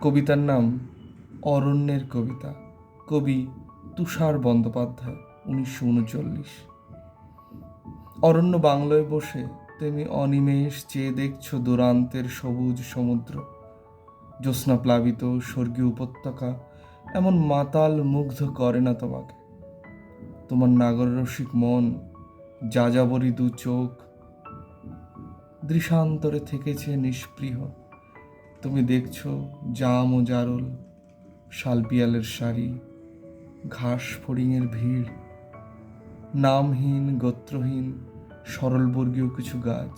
কবিতার নাম অরণ্যের কবিতা। কবি তুষার বন্দ্যোপাধ্যায়, উনিশশো উনচল্লিশ। অরণ্য বাংলোয় বসে তুমি অনিমেষ চেয়ে দেখছ দূরান্তের সবুজ সমুদ্র। জ্যোৎস্না প্লাবিত স্বর্গীয় উপত্যকা এমন মাতাল মুগ্ধ করে না তোমাকে। তোমার নাগররসিক মন যাযাবরী দু চোখ। দৃশান্তরে থেকেছে নিষ্পৃহ। তুমি দেখছ জাম ও জারল, শালপিয়ালের শাড়ি, ঘাস ফড়িংয়ের ভিড়, নামহীন, গোত্রহীন, সরলবর্গীয় কিছু গাছ,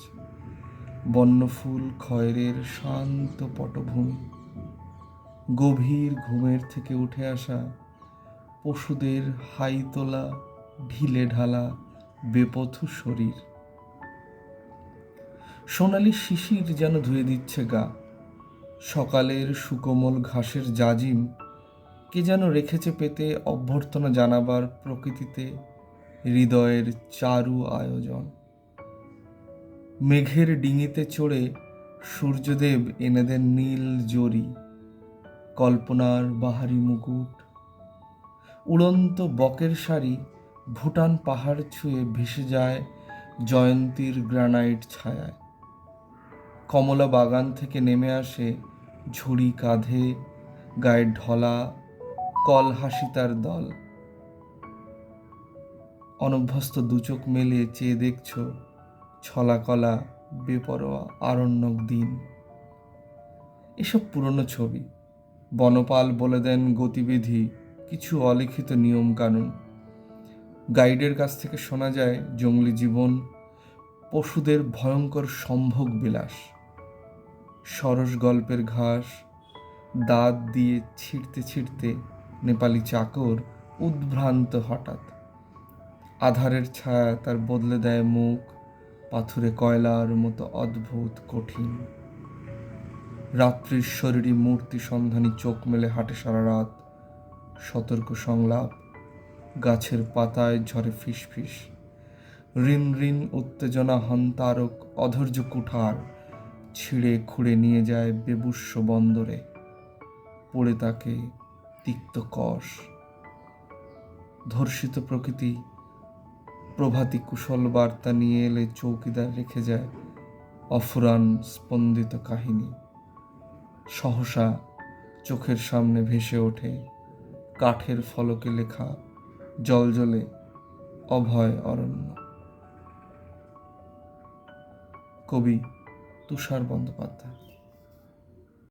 বন্যফুল, খয়েরের শান্ত পটভূমি, গভীর ঘুমের থেকে উঠে আসা পশুদের হাই তোলা ঢিলে ঢালা, বেপথু শরীর। সোনালি শিশির যেন ধুয়ে দিচ্ছে গা। সকালের সুকোমল ঘাসের জাজিম কে যেন রেখেছে পেতে অভ্যর্থনা জানাবার প্রকৃতিতে হৃদয়ের চারু আয়োজন। মেঘের ডিঙিতে চড়ে সূর্যদেব এনে দেন নীল জরি, কল্পনার বাহারি মুকুট। উড়ন্ত বকের শাড়ি ভুটান পাহাড় ছুঁয়ে ভেসে যায় জয়ন্তীর গ্রানাইট ছায়ায়। কমলা বাগান থেকে নেমে আসে ঝুড়ি কাঁধে, গায়ের ঢলা, কল হাসি তার দল। অনভ্যস্ত দুচোখ মেলে চেয়ে দেখছ ছলা কলা, বেপরোয়া, আরণ্যক দিন। এসব পুরনো ছবি, বনপাল বলে দেন গতিবিধি, কিছু অলিখিত নিয়ম কানুন গাইডের কাছ থেকে শোনা যায় জঙ্গলি জীবন, পশুদের ভয়ঙ্কর সম্ভোগ বিলাস। সরস গল্পের ঘাস, দাঁত দিয়ে ছিঁড়তে ছিঁড়তে নেপালি চাকর উদ্ভ্রান্ত হঠাৎ। আধারের ছায়া তার বদলে দেয় মুখ, পাথুরে কয়লার মতো অদ্ভুত, কঠিন। রাত্রির শরীরী মূর্তি সন্ধানী চোখ মেলে হাঁটে সারা রাত। সতর্ক সংলাপ, গাছের পাতায় ঝরে ফিসফিস। ঋণ ঋণ, উত্তেজনা, হন্তারক, অধৈর্য কুঠার ছিঁড়ে খুঁড়ে নিয়ে যায় বেবুস্য বন্দরে। পড়ে তাকে তিক্ত কষ। ধর্ষিত প্রকৃতি, প্রভাতী কুশল বার্তা নিয়ে এলে চৌকিদার রেখে যায় অফুরান স্পন্দিত কাহিনী। সহসা চোখের সামনে ভেসে ওঠে কাঠের ফলকে লেখা জলজলে অভয় অরণ্য। কবি তুষার বন্দ্যোপাধ্যায়।